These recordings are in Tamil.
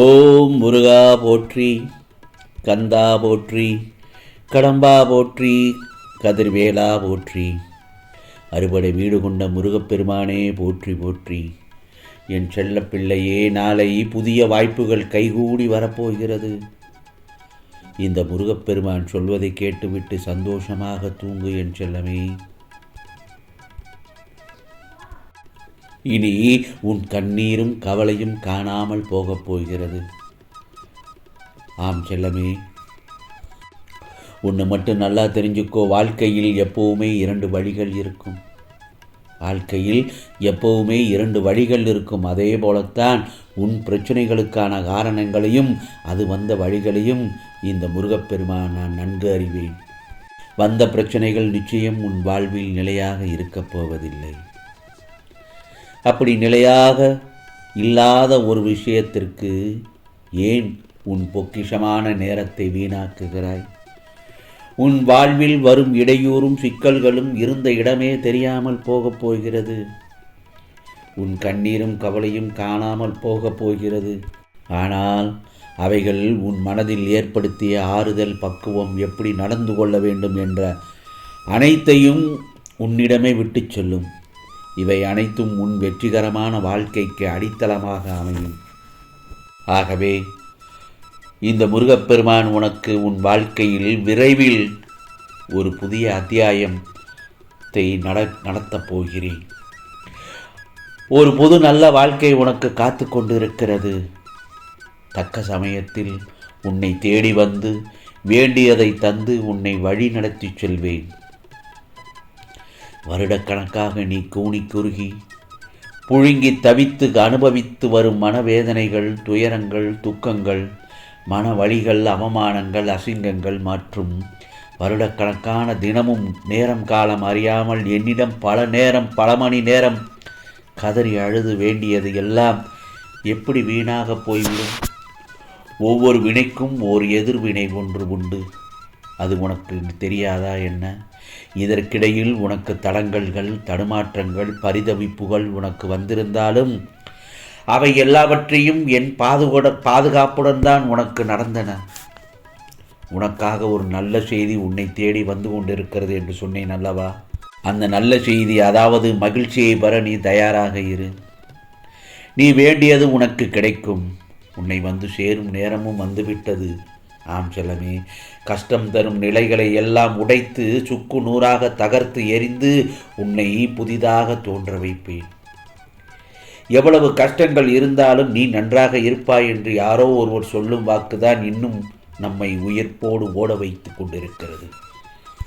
ஓம் முருகா போற்றி கந்தா போற்றி கடம்பா போற்றி கதிர்வேலா போற்றி. அறுபடை வீடு கொண்ட முருகப்பெருமானே போற்றி போற்றி. என் செல்லப்பிள்ளையே நாளை புதிய வாய்ப்புகள் கைகூடி வரப்போகிறது. இந்த முருகப்பெருமான் சொல்வதை கேட்டுவிட்டு சந்தோஷமாக தூங்கு என் செல்லமே. இனி உன் கண்ணீரும் கவலையும் காணாமல் போகப் போகிறது. ஆம் செல்லமே. ஒன்று மட்டும் நல்லா தெரிஞ்சுக்கோ. வாழ்க்கையில் எப்போவுமே இரண்டு வழிகள் இருக்கும். வாழ்க்கையில் எப்போவுமே இரண்டு வழிகள் இருக்கும். அதே போலத்தான் உன் பிரச்சனைகளுக்கான காரணங்களையும் அது வந்த வழிகளையும் இந்த முருகப்பெருமான் நான் நன்கு அறிவேன். வந்த பிரச்சனைகள் நிச்சயம் உன் வாழ்வில் நிலையாக இருக்கப் போவதில்லை. அப்படி நிலையாக இல்லாத ஒரு விஷயத்திற்கு ஏன் உன் பொக்கிஷமான நேரத்தை வீணாக்குகிறாய்? உன் வாழ்வில் வரும் இடையூறும் சிக்கல்களும் இருந்த இடமே தெரியாமல் போகப் போகிறது. உன் கண்ணீரும் கவலையும் காணாமல் போகப் போகிறது. ஆனால் அவைகள் உன் மனதில் ஏற்படுத்திய ஆறுதல் பக்குவம் எப்படி நடந்து கொள்ள வேண்டும் என்ற அனைத்தையும் உன்னிடமே விட்டுச் சொல்லும். இவை அனைத்தும் உன் வெற்றிகரமான வாழ்க்கைக்கு அடித்தளமாக அமையும். ஆகவே இந்த முருகப்பெருமான் உனக்கு உன் வாழ்க்கையில் விரைவில் ஒரு புதிய அத்தியாயத்தை நட நடத்தப் போகிறேன். ஒரு புது நல்ல வாழ்க்கை உனக்கு காத்து கொண்டிருக்கிறது. தக்க சமயத்தில் உன்னை தேடி வந்து வேண்டியதை தந்து உன்னை வழி நடத்தி செல்வேன். வருடக்கணக்காக நீ கூனி குறுகி புழுங்கி தவித்து அனுபவித்து வரும் மனவேதனைகள் துயரங்கள் துக்கங்கள் மன வழிகள் அவமானங்கள் அசிங்கங்கள் மற்றும் வருடக்கணக்கான தினமும் நேரம் காலம் அறியாமல் என்னிடம் பல நேரம் பல மணி நேரம் கதறி அழுது வேண்டியது எல்லாம் எப்படி வீணாக போய்விடும்? ஒவ்வொரு வினைக்கும் ஓர் எதிர்வினை ஒன்று உண்டு. அது உனக்கு தெரியாதா என்ன? இதற்கிடையில் உனக்கு தடங்கல்கள் தடுமாற்றங்கள் பரிதவிப்புகள் உனக்கு வந்திருந்தாலும் அவை எல்லாவற்றையும் என் பாதுகோட பாதுகாப்புடன் தான் உனக்கு நடந்தன. உனக்காக ஒரு நல்ல செய்தி உன்னை தேடி வந்து கொண்டிருக்கிறது என்று சொன்னேன் அல்லவா? அந்த நல்ல செய்தி அதாவது மகிழ்ச்சியை பெற நீ தயாராக இரு. நீ வேண்டியது உனக்கு கிடைக்கும். உன்னை வந்து சேரும் நேரமும் வந்துவிட்டது. ஆம் செல்லமே கஷ்டம் தரும் நிலைகளை எல்லாம் உடைத்து சுக்கு நூறாக தகர்த்து எரிந்து உன்னை புதிதாக தோன்ற வைப்பேன். எவ்வளவு கஷ்டங்கள் இருந்தாலும் நீ நன்றாக இருப்பாய் என்று யாரோ ஒருவர் சொல்லும் வாக்குதான் இன்னும் நம்மை உயிர்ப்போடு ஓட வைத்து கொண்டிருக்கிறது.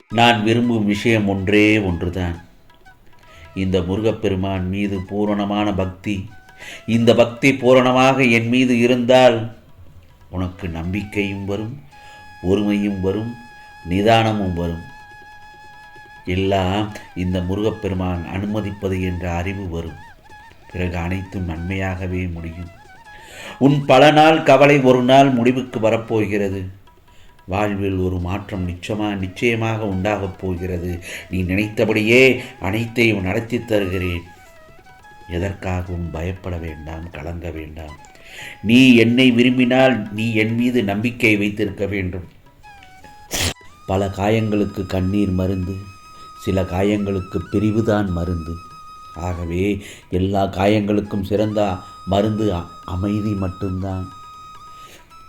நான் விரும்பும் விஷயம் ஒன்றே ஒன்றுதான். இந்த முருகப்பெருமான் மீது பூரணமான பக்தி. இந்த பக்தி பூரணமாக என் மீது இருந்தால் உனக்கு நம்பிக்கையும் வரும் பொறுமையும் வரும் நிதானமும் வரும். எல்லாம் இந்த முருகப்பெருமான் அனுமதிப்பது என்ற அறிவு வரும். பிறகு அனைத்தும் நன்மையாகவே முடியும். உன் பல நாள் கவலை ஒரு நாள் முடிவுக்கு வரப்போகிறது. வாழ்வில் ஒரு மாற்றம் நிச்சயமா நிச்சயமாக உண்டாகப் போகிறது. நீ நினைத்தபடியே அனைத்தையும் நடத்தி தருகிறேன். எதற்காகவும் பயப்பட வேண்டாம் கலங்க வேண்டாம். நீ என்னை விரும்பினால் நீ என் மீது நம்பிக்கை வைத்திருக்க வேண்டும். பல காயங்களுக்கு கண்ணீர் மருந்து சில காயங்களுக்கு பிரிவுதான் மருந்து. ஆகவே எல்லா காயங்களுக்கும் சிறந்த மருந்து அ- அமைதி மட்டும்தான்.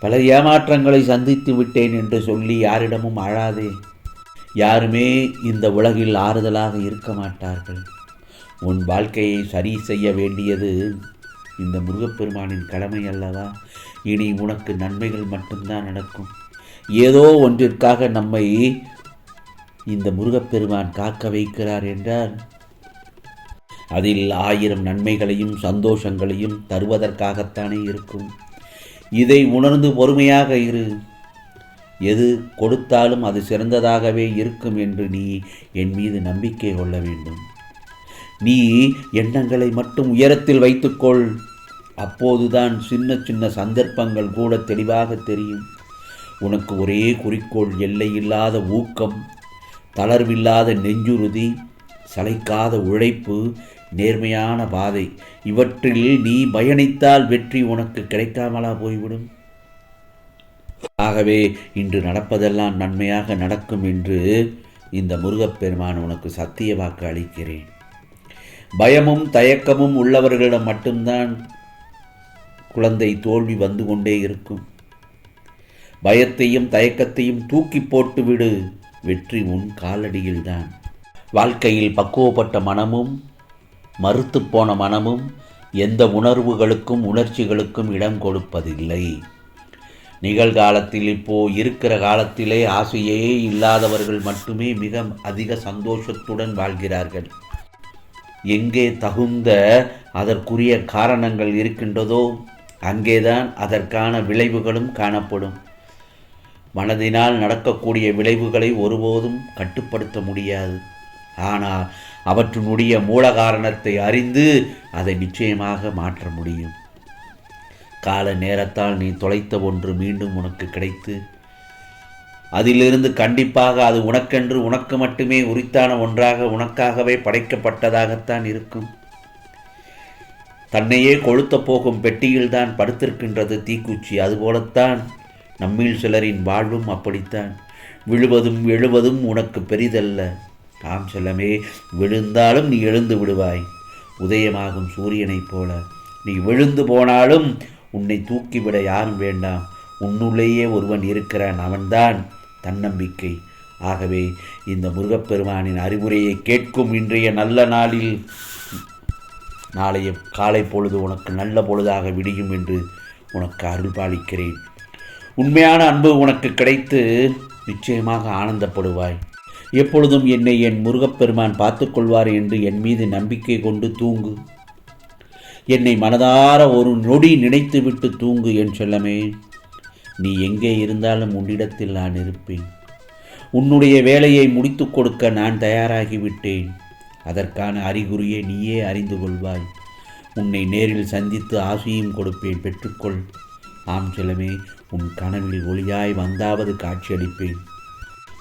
பல ஏமாற்றங்களை சந்தித்து விட்டேன் என்று சொல்லி யாரிடமும் அழாதே. யாருமே இந்த உலகில் ஆறுதலாக இருக்க மாட்டார்கள். உன் வாழ்க்கையை சரி செய்ய வேண்டியது இந்த முருகப்பெருமானின் கடமை அல்லவா? இனி உனக்கு நன்மைகள் மட்டும்தான் நடக்கும். ஏதோ ஒன்றிற்காக நம்மை இந்த முருகப்பெருமான் காக்க வைக்கிறார் என்றால் அதில் ஆயிரம் நன்மைகளையும் சந்தோஷங்களையும் தருவதற்காகத்தானே இருக்கும். இதை உணர்ந்து பொறுமையாக இரு. எது கொடுத்தாலும் அது சிறந்ததாகவே இருக்கும் என்று நீ என் மீது நம்பிக்கை கொள்ள வேண்டும். நீ எண்ணங்களை மட்டும் உயரத்தில் வைத்துக்கொள். அப்போதுதான் சின்ன சின்ன சந்தர்ப்பங்கள் கூட தெளிவாக தெரியும். உனக்கு ஒரே குறிக்கோள் எல்லையில்லாத ஊக்கம் தளர்வில்லாத நெஞ்சுறுதி சளைக்காத உழைப்பு நேர்மையான பாதை. இவற்றில் நீ பயணித்தால் வெற்றி உனக்கு கிடைக்காமலா போய்விடும். ஆகவே இன்று நடப்பதெல்லாம் நன்மையாக நடக்கும் என்று இந்த முருகப்பெருமான் உனக்கு சத்திய வாக்கு அளிக்கிறேன். பயமும் தயக்கமும் உள்ளவர்களிடம் மட்டும்தான் குழந்தை தோல்வி வந்து கொண்டே இருக்கும். பயத்தையும் தயக்கத்தையும் தூக்கி போட்டு விடு வெற்றி உன் காலடியில்தான். வாழ்க்கையில் பக்குவப்பட்ட மனமும் மறுத்து போன மனமும் எந்த உணர்வுகளுக்கும் உணர்ச்சிகளுக்கும் இடம் கொடுப்பதில்லை. நிகழ்காலத்தில் இப்போ இருக்கிற காலத்திலே ஆசையே இல்லாதவர்கள் மட்டுமே மிக அதிக சந்தோஷத்துடன் வாழ்கிறார்கள். எங்கே தகுந்த அதற்குரிய காரணங்கள் இருக்கின்றதோ அங்கேதான் அதற்கான விளைவுகளும் காணப்படும். மனதினால் நடக்கக்கூடிய விளைவுகளை ஒருபோதும் கட்டுப்படுத்த முடியாது. ஆனால் அவற்றினுடைய மூல காரணத்தை அறிந்து அதை நிச்சயமாக மாற்ற முடியும். கால நேரத்தால் நீ தொலைத்த ஒன்று மீண்டும் உனக்கு கிடைத்து அதிலிருந்து கண்டிப்பாக அது உனக்கென்று உனக்கு மட்டுமே உரித்தான ஒன்றாக உனக்காகவே படைக்கப்பட்டதாகத்தான் இருக்கும். தன்னையே கொளுத்த போகும் பெட்டியில்தான் படுத்திருக்கின்றது தீக்குச்சி. அதுபோலத்தான் நம்மில் சிலரின் வாழ்வும் அப்படித்தான். விழுவதும் எழுவதும் உனக்கு பெரிதல்ல. ஆம் செல்லமே விழுந்தாலும் நீ எழுந்து விடுவாய். உதயமாகும் சூரியனைப் போல நீ விழுந்து போனாலும் உன்னை தூக்கிவிட யாரும் வேண்டாம். உன்னுள்ளேயே ஒருவன் இருக்கிறான் அவன்தான் தன்னம்பிக்கை. ஆகவே இந்த முருகப்பெருமானின் அறிவுரையை கேட்கும் இன்றைய நல்ல நாளில் நாளைய காலை பொழுது உனக்கு நல்ல பொழுதாக விடியும் என்று உனக்கு அருள்பாலிக்கிறேன். உண்மையான அன்பு உனக்கு கிடைத்து நிச்சயமாக ஆனந்தப்படுவாய். எப்பொழுதும் என்னை என் முருகப்பெருமான் பார்த்துக்கொள்வார் என்று என் மீது நம்பிக்கை கொண்டு தூங்கு. என்னை மனதார ஒரு நொடி நினைத்துவிட்டு தூங்கு என் செல்லமே. நீ எங்கே இருந்தாலும் உன்னிடத்தில் நான் இருப்பேன். உன்னுடைய வேலையை முடித்துக் கொடுக்க நான் தயாராகிவிட்டேன். அதற்கான அறிகுறியை நீயே அறிந்து கொள்வாய். உன்னை நேரில் சந்தித்து ஆசையும் கொடுப்பேன் பெற்றுக்கொள். ஆம் செல்லமே உன் கனவில் ஒளியாய் வந்தாவது காட்சியளிப்பேன்.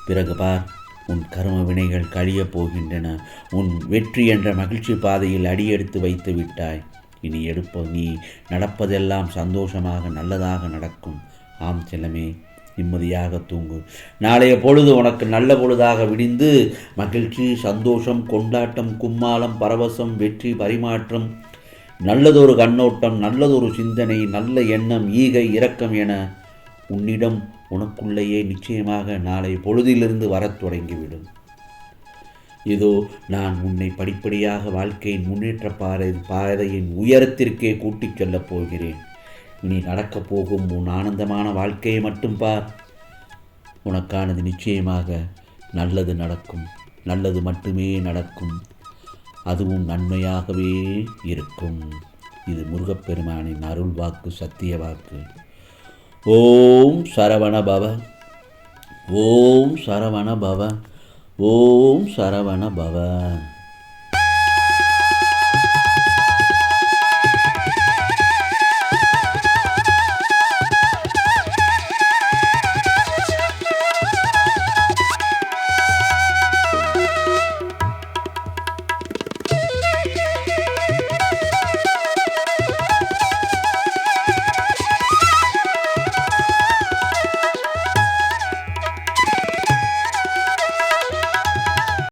பிறகு பார் உன் கரும வினைகள் கழியப் போகின்றன. உன் வெற்றி என்ற மகிழ்ச்சி பாதையில் அடியெடுத்து வைத்து விட்டாய். இனி எடுப்ப நீ நடப்பதெல்லாம் சந்தோஷமாக நல்லதாக நடக்கும். ஆம் செல்லமே நிம்மதியாக தூங்கு. நாளைய பொழுது உனக்கு நல்ல பொழுதாக விடிந்து மகிழ்ச்சி சந்தோஷம் கொண்டாட்டம் கும்மாளம் பரவசம் வெற்றி பரிமாற்றம் நல்லதொரு கண்ணோட்டம் நல்லதொரு சிந்தனை நல்ல எண்ணம் ஈகை இரக்கம் என உன்னிடம் உனக்குள்ளேயே நிச்சயமாக நாளை பொழுதிலிருந்து வரத் தொடங்கிவிடும். இதோ நான் உன்னை படிப்படியாக வாழ்க்கையின் முன்னேற்ற பாதை பாதையின் உயரத்திற்கே கூட்டிச் செல்லப் போகிறேன். இனி நடக்கப் போகும் உன் ஆனந்தமான வாழ்க்கையை மட்டும் பார். உனக்கானது நிச்சயமாக நல்லது நடக்கும். நல்லது மட்டுமே நடக்கும். அதுவும் நன்மையாகவே இருக்கும். இது முருகப்பெருமானின் அருள் வாக்கு சத்திய வாக்கு. ஓம் சரவண பவ. ஓம் சரவண பவ. ஓம் சரவண பவ.